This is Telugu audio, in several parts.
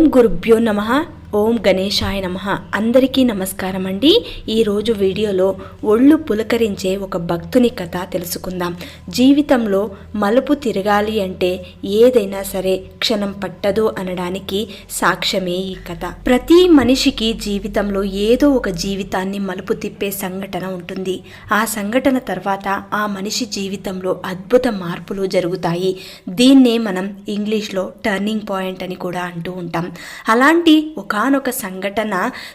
ఓం గురుభ్యో నమ ఓం గణేశాయ నమ. అందరికీ నమస్కారం అండి ఈరోజు వీడియోలో ఒళ్ళు పులకరించే ఒక భక్తుని కథ తెలుసుకుందాం. జీవితంలో మలుపు తిరగాలి అంటే ఏదైనా సరే క్షణం పట్టదు అనడానికి సాక్ష్యమే ఈ కథ. ప్రతి మనిషికి జీవితంలో ఏదో ఒక జీవితాన్ని మలుపు తిప్పే సంఘటన ఉంటుంది. ఆ సంఘటన తర్వాత ఆ మనిషి జీవితంలో అద్భుత మార్పులు జరుగుతాయి. దీన్నే మనం ఇంగ్లీష్లో టర్నింగ్ పాయింట్ అని కూడా అంటూ ఉంటాం. అలాంటి ఒక ఒకానొక సంఘటన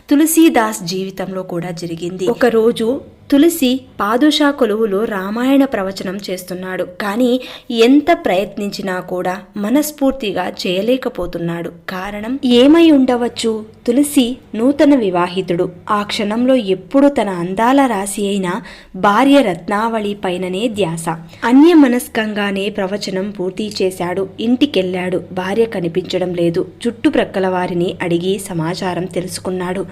తులసీదాస్ జీవితంలో కూడా జరిగింది. ఒకరోజు తులసి పాదుషా కొలువులో రామాయణ ప్రవచనం చేస్తున్నాడు. కానీ ఎంత ప్రయత్నించినా కూడా మనస్ఫూర్తిగా చేయలేకపోతున్నాడు. కారణం ఏమై ఉండవచ్చు? తులసి నూతన వివాహితుడు. ఆ క్షణంలో ఎప్పుడు తన అందాల రాశి అయిన భార్య రత్నావళి పైననే ధ్యాస. అన్యమనస్కంగానే ప్రవచనం పూర్తి చేశాడు. ఇంటికెళ్ళాడు. భార్య కనిపించడం లేదు. చుట్టుప్రక్కల వారిని అడిగి సమాచారం తెలుసుకున్నాడు.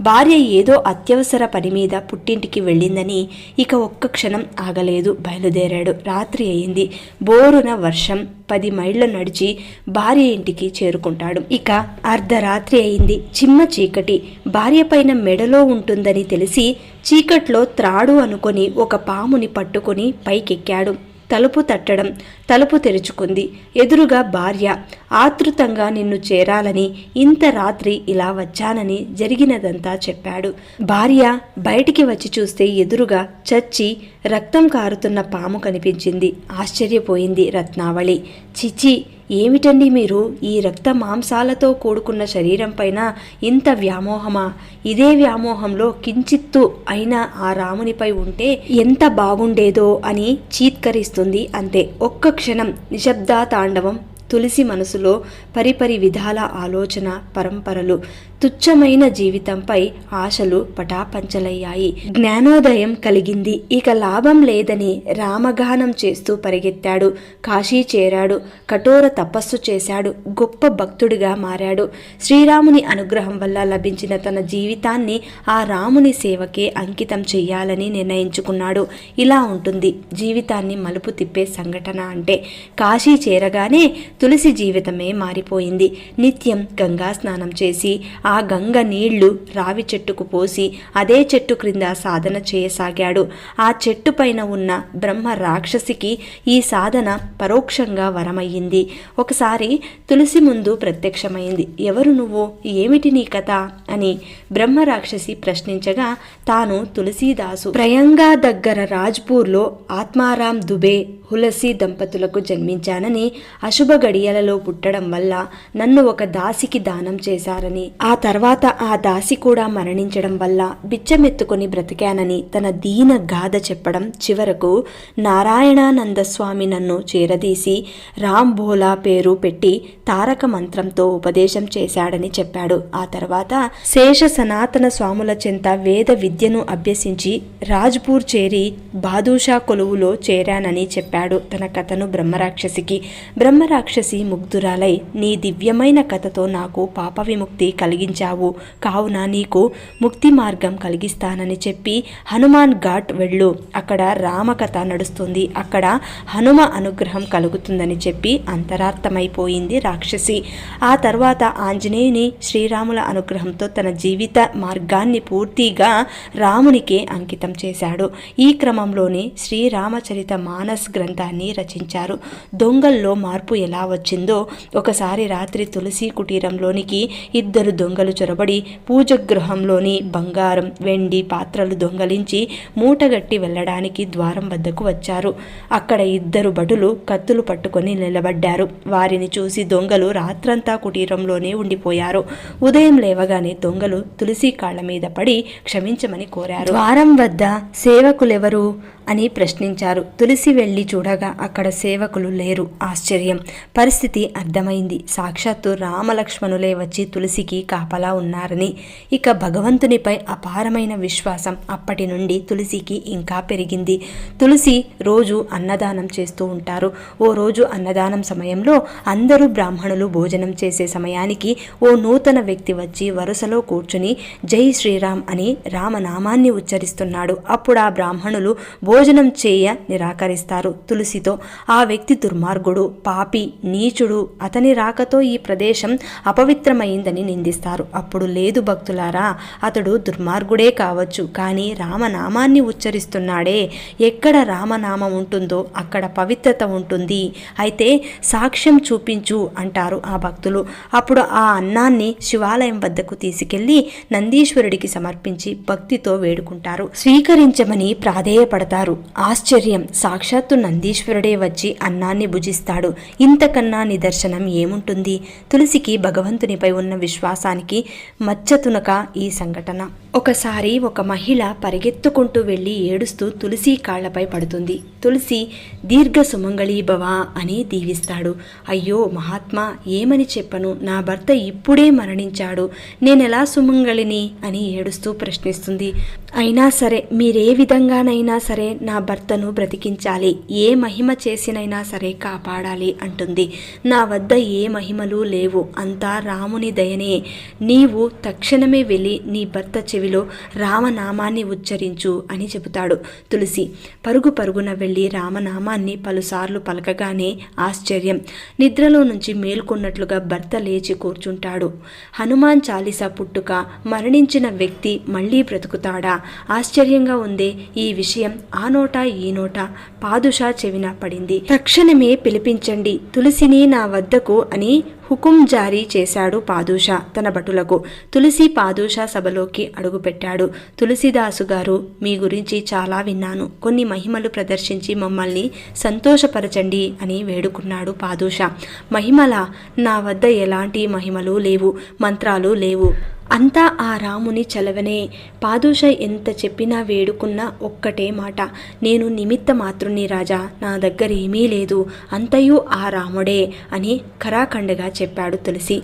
భార్య ఏదో అత్యవసర పని మీద పుట్టింటికి వెళ్ళిందని ఇక ఒక్క క్షణం ఆగలేదు బయలుదేరాడు. రాత్రి అయింది. బోరున వర్షం పది మైళ్ళ నడిచి భార్య ఇంటికి చేరుకుంటాడు. ఇక అర్ధరాత్రి అయింది. చిమ్మ చీకటి. భార్య పైన మెడలో ఉంటుందని తెలిసి చీకట్లో త్రాడు అనుకొని ఒక పాముని పట్టుకొని పైకెక్కాడు. తలుపు తట్టడం తలుపు తెరుచుకుంది. ఎదురుగా భార్య ఆతృతంగా నిన్ను చేరాలని ఇంత రాత్రి ఇలా వచ్చానని జరిగినదంతా చెప్పాడు. భార్య బయటికి వచ్చి చూస్తే ఎదురుగా చచ్చి రక్తం కారుతున్న పాము కనిపించింది. ఆశ్చర్యపోయింది రత్నావళి. చిచి ఏమిటండి మీరు ఈ రక్త మాంసాలతో కూడుకున్న శరీరం పైన ఇంత వ్యామోహమా? ఇదే వ్యామోహంలో కించిత్తు అయిన ఆ రామునిపై ఉంటే ఎంత బాగుండేదో అని చీత్కరిస్తుంది అంతే. ఒక్క క్షణం నిశ్శబ్ద తాండవం తులసి మనసులో పరిపరి విధాల ఆలోచన పరంపరలు. తుచ్చమైన జీవితంపై ఆశలు పటాపంచలయ్యాయి. జ్ఞానోదయం కలిగింది. ఇక లాభం లేదని రామగానం చేస్తూ పరిగెత్తాడు. కాశీ చేరాడు. కఠోర తపస్సు చేశాడు. గొప్ప భక్తుడిగా మారాడు. శ్రీరాముని అనుగ్రహం వల్ల లభించిన తన జీవితాన్ని ఆ రాముని సేవకే అంకితం చెయ్యాలని నిర్ణయించుకున్నాడు. ఇలా ఉంటుంది. జీవితాన్ని మలుపు తిప్పే సంఘటన అంటే కాశీ చేరగానే తులసి జీవితమే మారిపోయింది. నిత్యం గంగా స్నానం చేసి ఆ గంగ నీళ్ళు రావి చెట్టుకు పోసి అదే చెట్టు క్రింద సాధన చేయసాగాడు. ఆ చెట్టు పైన ఉన్న బ్రహ్మ రాక్షసికి ఈ సాధన పరోక్షంగా వరమయ్యింది. ఒకసారి తులసి ముందు ప్రత్యక్షమైంది. ఎవరు నువ్వు? ఏమిటి నీ కథ? అని బ్రహ్మ రాక్షసి ప్రశ్నించగా తాను తులసీదాసు. ప్రయంగా దగ్గర రాజ్పూర్లో ఆత్మారాం దుబే హులసి దంపతులకు జన్మించానని అశుభగ గడియలలో పుట్టడం వల్ల నన్ను ఒక దాసికి దానం చేశారని ఆ తర్వాత ఆ దాసి కూడా మరణించడం వల్ల బిచ్చమెత్తుకొని బ్రతికానని తన దీన గాథ చెప్పడం చివరకు నారాయణానంద స్వామి నన్ను చేరదీసి రామ్ భోలా పేరు పెట్టి తారక మంత్రంతో ఉపదేశం చేశాడని చెప్పాడు. ఆ తర్వాత శేష సనాతన స్వాముల చెంత వేద విద్యను అభ్యసించి రాజ్పూర్ చేరి బాదూషా కొలువులో చేరానని చెప్పాడు తన కథను బ్రహ్మరాక్షసికి. బ్రహ్మరాక్ష రాక్షసి ముగ్ధురాలై నీ దివ్యమైన కథతో నాకు పాప విముక్తి కలిగించావు. కావున నీకు ముక్తి మార్గం కలిగిస్తానని చెప్పి హనుమాన్ ఘాట్ వెళ్ళు. అక్కడ రామకథ నడుస్తుంది. అక్కడ హనుమ అనుగ్రహం కలుగుతుందని చెప్పి అంతరార్థమైపోయింది రాక్షసి. ఆ తర్వాత ఆంజనేయుని శ్రీరాముల అనుగ్రహంతో తన జీవిత మార్గాన్ని పూర్తిగా రామునికే అంకితం చేశాడు. ఈ క్రమంలోనే శ్రీరామచరిత మానస్ గ్రంథాన్ని రచించారు. దొంగల్లో మార్పు ఎలా వచ్చిందో ఒకసారి రాత్రి తులసి కుటీరంలోనికి ఇద్దరు దొంగలు చొరబడి పూజ గృహంలోని బంగారం వెండి పాత్రలు దొంగలించి మూటగట్టి వెళ్ళడానికి ద్వారం వద్దకు వచ్చారు. అక్కడ ఇద్దరు భటులు కత్తులు పట్టుకొని నిలబడ్డారు. వారిని చూసి దొంగలు రాత్రంతా కుటీరంలోనే ఉండిపోయారు. ఉదయం లేవగానే దొంగలు తులసి కాళ్ళ మీద పడి క్షమించమని కోరారు. ద్వారం వద్ద సేవకులెవరు? అని ప్రశ్నించారు. తులసి వెళ్ళి చూడగా అక్కడ సేవకులు లేరు. ఆశ్చర్యం. పరిస్థితి అర్థమైంది. సాక్షాత్తు రామలక్ష్మణులే వచ్చి తులసికి కాపలా ఉన్నారని. ఇక భగవంతునిపై అపారమైన విశ్వాసం అప్పటి నుండి తులసికి ఇంకా పెరిగింది. తులసి రోజు అన్నదానం చేస్తూ ఉంటారు. ఓ రోజు అన్నదానం సమయంలో అందరూ బ్రాహ్మణులు భోజనం చేసే సమయానికి ఓ నూతన వ్యక్తి వచ్చి వరుసలో కూర్చుని జై శ్రీరామ్ అని రామనామాన్ని ఉచ్చరిస్తున్నాడు. అప్పుడు ఆ బ్రాహ్మణులు భో భోజనం చేయ నిరాకరిస్తారు. తులసితో ఆ వ్యక్తి దుర్మార్గుడు పాపి నీచుడు అతని రాకతో ఈ ప్రదేశం అపవిత్రమైందని నిందిస్తారు. అప్పుడు లేదు భక్తులారా అతడు దుర్మార్గుడే కావచ్చు కానీ రామనామాన్ని ఉచ్చరిస్తున్నాడే. ఎక్కడ రామనామం ఉంటుందో అక్కడ పవిత్రత ఉంటుంది. అయితే సాక్ష్యం చూపించు అంటారు ఆ భక్తులు. అప్పుడు ఆ అన్నాన్ని శివాలయం వద్దకు తీసుకెళ్ళి నందీశ్వరుడికి సమర్పించి భక్తితో వేడుకుంటారు. స్వీకరించమని ప్రాధేయపడతారు. ఆశ్చర్యం. సాక్షాత్తు నందీశ్వరుడే వచ్చి అన్నాన్ని భుజిస్తాడు. ఇంతకన్నా నిదర్శనం ఏముంటుంది? తులసికి భగవంతునిపై ఉన్న విశ్వాసానికి మచ్చతునక ఈ సంఘటన. ఒకసారి ఒక మహిళ పరిగెత్తుకుంటూ వెళ్ళి ఏడుస్తూ తులసి కాళ్ళపై పడుతుంది. తులసి దీర్ఘ సుమంగళీభవ అని దీవిస్తాడు. అయ్యో మహాత్మా ఏమని చెప్పను? నా భర్త ఇప్పుడే మరణించాడు. నేనెలా సుమంగళిని? అని ఏడుస్తూ ప్రశ్నిస్తుంది. అయినా సరే మీరే విధంగానైనా సరే నా భర్తను బ్రతికించాలి. ఏ మహిమ చేసినైనా సరే కాపాడాలి అంటుంది. నా వద్ద ఏ మహిమలు లేవు. అంతా రాముని దయనే. నీవు తక్షణమే వెళ్ళి నీ భర్త చెవిలో రామనామాన్ని ఉచ్చరించు అని చెబుతాడు తులసి. పరుగు పరుగున వెళ్ళి రామనామాన్ని పలుసార్లు పలకగానే ఆశ్చర్యం. నిద్రలో నుంచి మేల్కొన్నట్లుగా భర్త లేచి కూర్చుంటాడు. హనుమాన్ చాలీసా పుట్టుక మరణించిన వ్యక్తి మళ్ళీ బ్రతుకుతాడా? ఆశ్చర్యంగా ఉందే. ఈ విషయం ఆ నోట ఈ నోట పాదుషా చెవిన పడింది. తక్షణమే పిలిపించండి. తులసిని నా వద్దకు అని హుకుం జారీ చేశాడు పాదూషా తన భటులకు. తులసి పాదూషా సభలోకి అడుగుపెట్టాడు. తులసిదాసు గారు మీ గురించి చాలా విన్నాను. కొన్ని మహిమలు ప్రదర్శించి మమ్మల్ని సంతోషపరచండి అని వేడుకున్నాడు పాదూషా. మహిమల? నా వద్ద ఎలాంటి మహిమలు లేవు. మంత్రాలు లేవు. అంతా ఆ రాముని చలవనే. పాదూష ఎంత చెప్పినా వేడుకున్నా ఒక్కటే మాట. నేను నిమిత్త మాతృని రాజా నా దగ్గర ఏమీ లేదు. అంతయు ఆ రాముడే అని ఖరాఖండగా చెప్పాడు తులసి.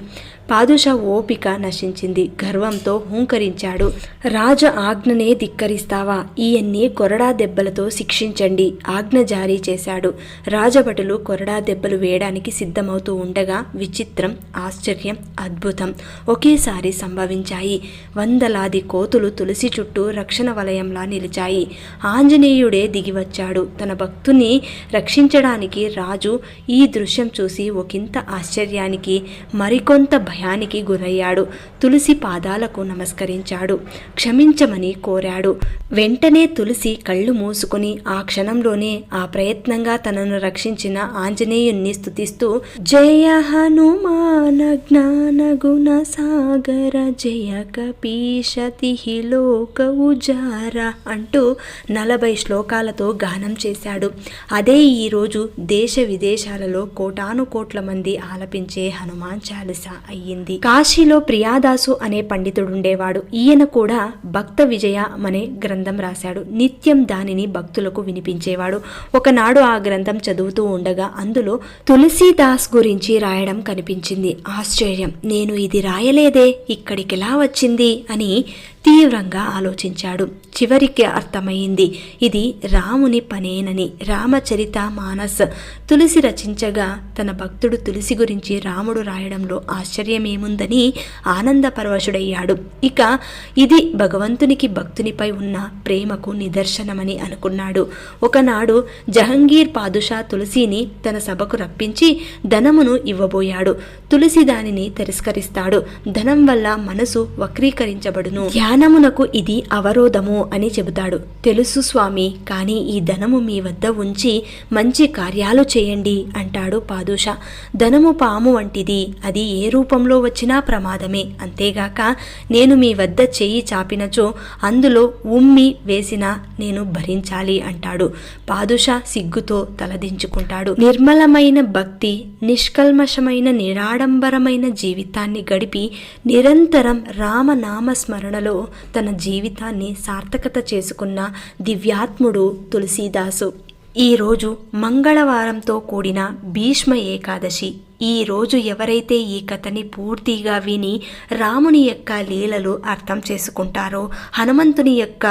పాదుష ఓపిక నశించింది. గర్వంతో హూంకరించాడు. రాజ ఆజ్ఞనే ధిక్కరిస్తావా? ఈయన్ని కొరడా దెబ్బలతో శిక్షించండి. ఆజ్ఞ జారీ చేశాడు. రాజభటులు కొరడా దెబ్బలు వేయడానికి సిద్ధమవుతూ ఉండగా విచిత్రం ఆశ్చర్యం అద్భుతం ఒకేసారి సంభవించాయి. వందలాది కోతులు తులసి చుట్టూ రక్షణ వలయంలా నిలిచాయి. ఆంజనేయుడే దిగివచ్చాడు. తన భక్తుని రక్షించడానికి రాజు ఈ దృశ్యం చూసి ఒకంత ఆశ్చర్యానికి మరికొంత భయానికి గురయ్యాడు. తులసి పాదాలకు నమస్కరించాడు. క్షమించమని కోరాడు. వెంటనే తులసి కళ్ళు మూసుకుని ఆ క్షణంలోనే ఆ ప్రయత్నంగా తనను రక్షించిన ఆంజనేయుణ్ణి స్థుతిస్తూ జయ హనుమాన జ్ఞాన గుణ సాగర జయ కపీశతి లోక ఉజార అంటూ నలభై శ్లోకాలతో గానం చేశాడు. అదే ఈరోజు దేశ విదేశాలలో కోటాను కోట్ల మంది ఆలపించే హనుమాన్ చాలీస అయ్యింది కాశీలో ప్రియాదాసు అనే పండితుడుండేవాడు. ఈయన కూడా భక్త విజయ అనే గ్రంథం రాశాడు. నిత్యం దానిని భక్తులకు వినిపించేవాడు. ఒకనాడు ఆ గ్రంథం చదువుతూ ఉండగా అందులో తులసీదాస్ గురించి రాయడం కనిపించింది. ఆశ్చర్యం. నేను ఇది రాయలేదే. ఇక్కడికెలా వచ్చింది? అని తీవ్రంగా ఆలోచించాడు. చివరికి అర్థమైంది ఇది రాముని పనేనని. రామచరిత మానస్ తులసి రచించగా తన భక్తుడు తులసి గురించి రాముడు రాయడంలో ఆశ్చర్యమేముందని ఆనందపరవశుడయ్యాడు ఇక ఇది భగవంతునికి భక్తునిపై ఉన్న ప్రేమకు నిదర్శనమని అనుకున్నాడు. ఒకనాడు జహంగీర్ పాదుషా తులసిని తన సభకు రప్పించి ధనమును ఇవ్వబోయాడు. తులసి దానిని తిరస్కరిస్తాడు. ధనం వల్ల మనసు వక్రీకరించబడును. దానమునకు ఇది అవరోధము అని చెబుతాడు. తెలుసు స్వామి కానీ ఈ ధనము మీ వద్ద ఉంచి మంచి కార్యాలు చేయండి అంటాడు పాదుష. ధనము పాము వంటిది అది ఏ రూపంలో వచ్చినా ప్రమాదమే. అంతేగాక నేను మీ వద్ద చెయ్యి చాపినచో అందులో ఉమ్మి వేసినా నేను భరించాలి అంటాడు. పాదుష సిగ్గుతో తలదించుకుంటాడు. నిర్మలమైన భక్తి నిష్కల్మషమైన నిరాడంబరమైన జీవితాన్ని గడిపి నిరంతరం రామనామ స్మరణలో తన జీవితాన్ని సార్థకత చేసుకున్న దివ్యాత్ముడు తులసీదాసు. ఈరోజు మంగళవారంతో కూడిన భీష్మ ఏకాదశి. ఈ రోజు ఎవరైతే ఈ కథని పూర్తిగా విని రాముని యొక్క లీలలు అర్థం చేసుకుంటారో హనుమంతుని యొక్క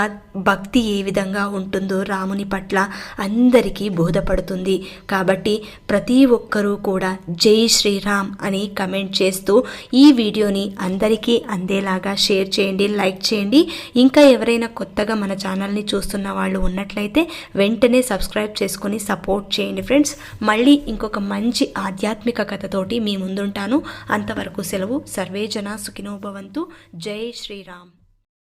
భక్తి ఏ విధంగా ఉంటుందో రాముని పట్ల అందరికీ బోధపడుతుంది. కాబట్టి ప్రతి ఒక్కరూ కూడా జై శ్రీరామ్ అని కమెంట్ చేస్తూ ఈ వీడియోని అందరికీ అందేలాగా షేర్ చేయండి లైక్ చేయండి. ఇంకా ఎవరైనా కొత్తగా మన ఛానల్ని చూస్తున్న వాళ్ళు ఉన్నట్లయితే వెంటనే సబ్స్క్రైబ్ చేసుకుని సపోర్ట్ చేయండి ఫ్రెండ్స్. మళ్ళీ ఇంకొక మంచి ఆధ్యాత్మిక కథతోటి మీ ముందుంటాను. అంతవరకు సెలవు. సర్వే జనా సుఖినోభవంతు జై శ్రీరామ్.